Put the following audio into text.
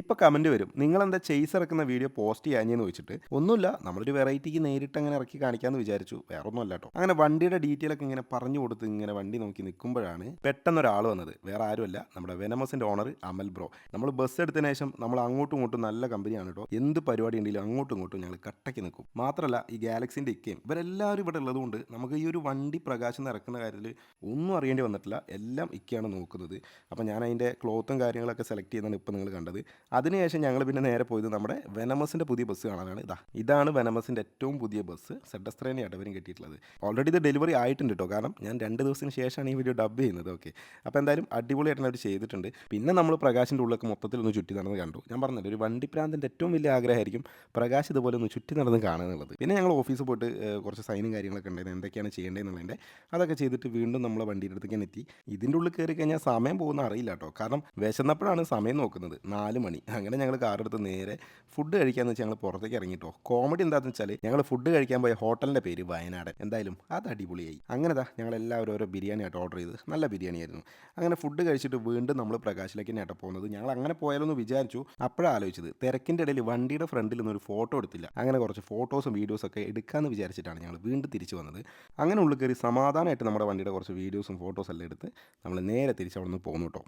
ഇപ്പോൾ കമന്റ് വരും. നിങ്ങളെന്താ ചെയ്സ് ഇറക്കുന്ന വീഡിയോ പോസ്റ്റ് ചെയ്യാഞ്ഞെന്ന് വെച്ചിട്ട് ഒന്നുമില്ല നമ്മളൊരു വെറൈറ്റിക്ക് നേരിട്ട് അങ്ങനെ ഇറക്കി കാണിക്കാമെന്ന് വിചാരിച്ചു. വേറെ ഒന്നും അല്ല കേട്ടോ അങ്ങനെ വണ്ടിയുടെ ഡീറ്റെയിൽ ഒക്കെ ഇങ്ങനെ പറഞ്ഞു കൊടുത്ത് ഇങ്ങനെ വണ്ടി നോക്കി നിൽക്കുമ്പോഴാണ് പെട്ടെന്ന് ഒരാൾ വന്നത്. വേറെ ആരുമല്ല നമ്മുടെ വെനമസിന്റെ ഓണർ അമൽ ബ്രോ. നമ്മൾ ബസ് എടുത്തതിന് ശേഷം നമ്മൾ അങ്ങോട്ടും ഇങ്ങോട്ടും നല്ല കമ്പനിയാണ് കേട്ടോ എന്ത് പരിപാടി ഉണ്ടെങ്കിലും അങ്ങോട്ടും ഇങ്ങോട്ടും ഞങ്ങൾ കട്ടയ്ക്ക് നിൽക്കും. മാത്രമല്ല ഈ ഗാലക്സിന്റെ ഇക്കയും ഇവരെല്ലാവരും ഇവിടെ ഉള്ളതുകൊണ്ട് നമുക്ക് ഈ ഒരു വണ്ടി പ്രകാശം ഇറക്കുന്ന കാര്യത്തിൽ ഒന്നും അറിയേണ്ടി വന്നിട്ടില്ല. എല്ലാം ഇക്കയാണ് നോക്കുന്നത്. അപ്പോൾ ഞാൻ അതിന്റെ ക്ലോത്തും കാര്യങ്ങളൊക്കെ സെലക്ട് ചെയ്യുന്നതാണ് ഇപ്പോൾ നിങ്ങൾ കണ്ടത്. അതിനുശേഷം ഞങ്ങൾ പിന്നെ നേരെ പോയത് നമ്മുടെ വെനമസിന്റെ പുതിയ ബസ് കാണാനാണ്. ഇതാ ഇതാണ് വെനമസിന്റെ ഏറ്റവും പുതിയ ബസ്. സെഡസ്ത്രേനെ അവരും കെട്ടിയിട്ടുള്ളത്. ഓൾറെഡി ഇത് ഡെലിവറി ആയിട്ടുണ്ട് കേട്ടോ കാരണം ഞാൻ രണ്ട് ദിവസത്തിന് ശേഷമാണ് ഈ വീഡിയോ ഡബ് ചെയ്യുന്നത്. ഓക്കെ അപ്പോൾ എന്തായാലും അടിപൊളിയായിട്ട് അവർ ചെയ്തിട്ടുണ്ട്. പിന്നെ നമ്മൾ പ്രകാശിന്റെ ഉള്ളിലൊക്കെ മൊത്തത്തിൽ ഒന്ന് ചുറ്റി നടന്ന് കണ്ടു. ഞാൻ പറഞ്ഞില്ല ഒരു വണ്ടിപ്രാന്തിന്റെ ഏറ്റവും വലിയ ആഗ്രഹമായിരിക്കും പ്രകാശ് ഇതുപോലെ ഒന്ന് ചുറ്റി നടന്ന് കാണുക പിന്നെ ഞങ്ങൾ ഓഫീസിൽ പോയിട്ട് കുറച്ച് സൈനും കാര്യങ്ങളൊക്കെ ഉണ്ടായിരുന്നു എന്തൊക്കെയാണ് ചെയ്യേണ്ടതെന്നുള്ളതിന്റെ അതൊക്കെ ചെയ്തിട്ട് വീണ്ടും നമ്മൾ വണ്ടിയുടെ അടുത്തേക്ക് എത്തി. ഇതിന്റെ ഉള്ളിൽ കയറി കഴിഞ്ഞാൽ സമയം പോകുന്ന അറിയില്ല കേട്ടോ കാരണം വിശന്നപ്പോഴാണ് സമയം നോക്കുന്നത്. നാല് മണി. അങ്ങനെ ഞങ്ങൾ കാറെടുത്ത് നേരെ ഫുഡ് കഴിക്കാന്ന് വെച്ചാൽ ഞങ്ങൾ പുറത്തേക്ക് ഇറങ്ങിട്ടോ കോമഡി എന്താണെന്ന് വെച്ചാൽ ഞങ്ങൾ ഫുഡ് കഴിക്കാൻ പോയ ഹോട്ടലിന്റെ പേര് വയനാട്. എന്തായാലും അത് അടിപൊളിയായി. അങ്ങനെ താ ഞങ്ങൾ എല്ലാവരും ഓരോ ബിരിയാണി ആയിട്ട് ഓർഡർ ചെയ്ത് നല്ല ബിരിയാണി ആയിരുന്നു. അങ്ങനെ ഫുഡ് കഴിച്ചിട്ട് വീണ്ടും നമ്മൾ പ്രകാശിലേക്ക് തന്നെയാട്ടോ പോകുന്നത്. ഞങ്ങൾ അങ്ങനെ പോയാലൊന്ന് വിചാരിച്ചു. അപ്പോഴാണ് ആലോചിച്ചത്. തിരക്കിന്റെ ഇടയിൽ വണ്ടിയുടെ ഫ്രണ്ടിൽ നിന്നൊരു ഫോട്ടോ എടുത്തില്ല. അങ്ങനെ കുറച്ച് ഫോട്ടോസും വീഡിയോസും ഒക്കെ എടുക്കാമെന്ന് വിചാരിച്ചിട്ടാണ് ഞങ്ങൾ വീണ്ടും തിരിച്ചു വന്നത്. അങ്ങനെ ഉള്ളിൽ കയറി സമാധാനമായിട്ട് നമ്മുടെ വണ്ടിയുടെ കുറച്ച് വീഡിയോസും ഫോട്ടോസ് എല്ലാം എടുത്ത് നമ്മൾ നേരെ തിരിച്ച് അവിടെ നിന്ന് പോകുന്നു കേട്ടോ